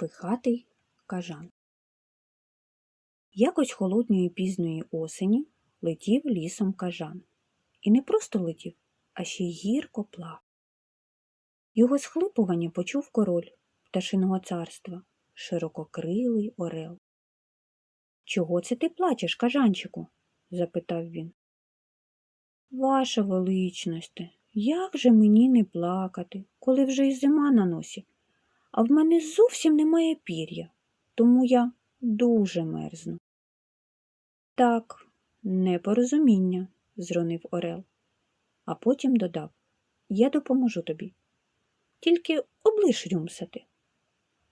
Пихатий кажан. Якось холодної пізної осені летів лісом кажан. І не просто летів, а ще й гірко плав. Його схлипування почув король пташиного царства, ширококрилий орел. Чого це ти плачеш, кажанчику? запитав він. Ваша величносте, як же мені не плакати, коли вже й зима на носі, а в мене зовсім немає пір'я, тому я дуже мерзну. Так, непорозуміння, зронив Орел, а потім додав Я допоможу тобі. Тільки облиш рюмсати.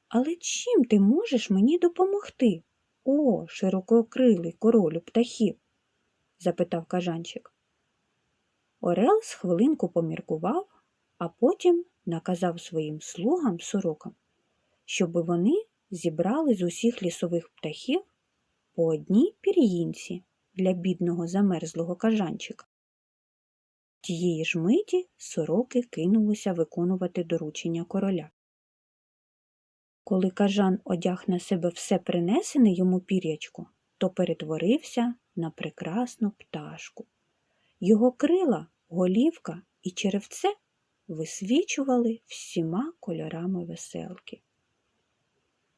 Але чим ти можеш мені допомогти? О, ширококрилий королю птахів? запитав кажанчик. Орел з хвилинку поміркував, а потім наказав своїм слугам сорокам, щоби вони зібрали з усіх лісових птахів по одній пір'їнці для бідного замерзлого кажанчика. Тієї ж миті сороки кинулися виконувати доручення короля. Коли кажан одяг на себе все принесене йому пір'ячко, то перетворився на прекрасну пташку. Його крила, голівка і черевце висвічували всіма кольорами веселки.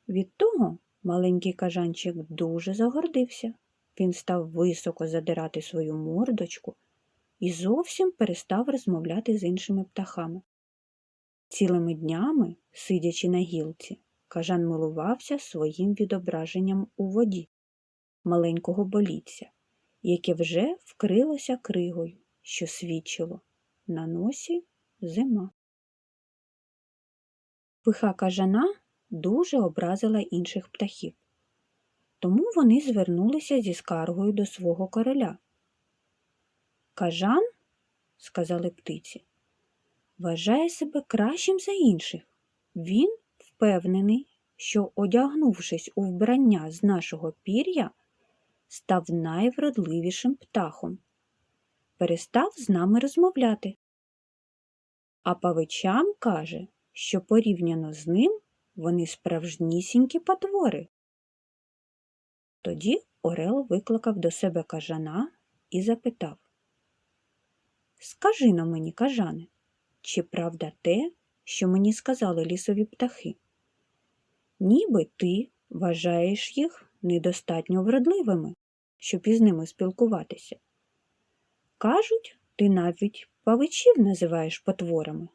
Від того маленький кажанчик дуже загордився. Він став високо задирати свою мордочку і зовсім перестав розмовляти з іншими птахами. Цілими днями, сидячи на гілці, кажан милувався своїм відображенням у воді маленького боліття, яке вже вкрилося кригою, що свідчило на носі зима. Пиха кажана дуже образила інших птахів, тому вони звернулися зі скаргою до свого короля. Кажан, сказали птиці, вважає себе кращим за інших. Він впевнений, що, одягнувшись у вбрання з нашого пір'я, став найвродливішим птахом, перестав з нами розмовляти. А павичам каже, що порівняно з ним вони справжнісінькі потвори. Тоді Орел викликав до себе кажана і запитав Скажи на мені, кажане, чи правда те, що мені сказали лісові птахи? Ніби ти вважаєш їх недостатньо вродливими, щоб із ними спілкуватися. Кажуть, ти навіть павичів називаєш потворами.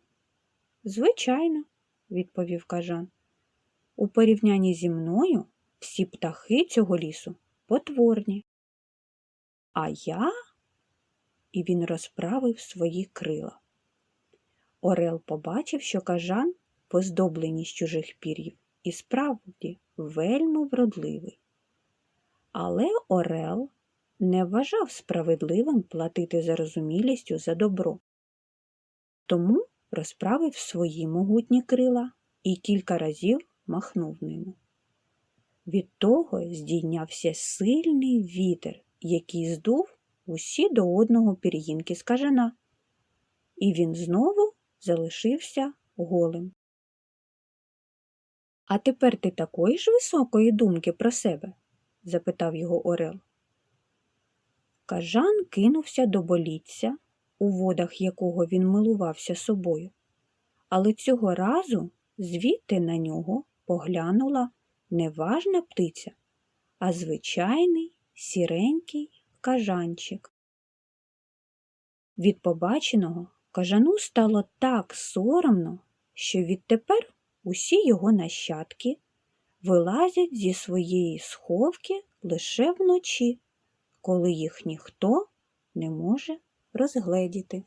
Звичайно, відповів кажан. У порівнянні зі мною всі птахи цього лісу потворні. А я і він розправив свої крила. Орел побачив, що кажан, поздоблений з чужих пір'їв, і справді вельми вродливий. Але Орел не вважав справедливим платити зарозумілістю за добро. Тому розправив свої могутні крила і кілька разів махнув ними. Від того здійнявся сильний вітер, який здув усі до одного пір'їнки з кажана, і він знову залишився голим. А тепер ти такої ж високої думки про себе? запитав його Орел. Кажан кинувся до боліття, у водах якого він милувався собою, але цього разу звідти на нього поглянула не важна птиця, а звичайний сіренький кажанчик. Від побаченого кажану стало так соромно, що відтепер усі його нащадки вилазять зі своєї сховки лише вночі, коли їх ніхто не може розгледіти.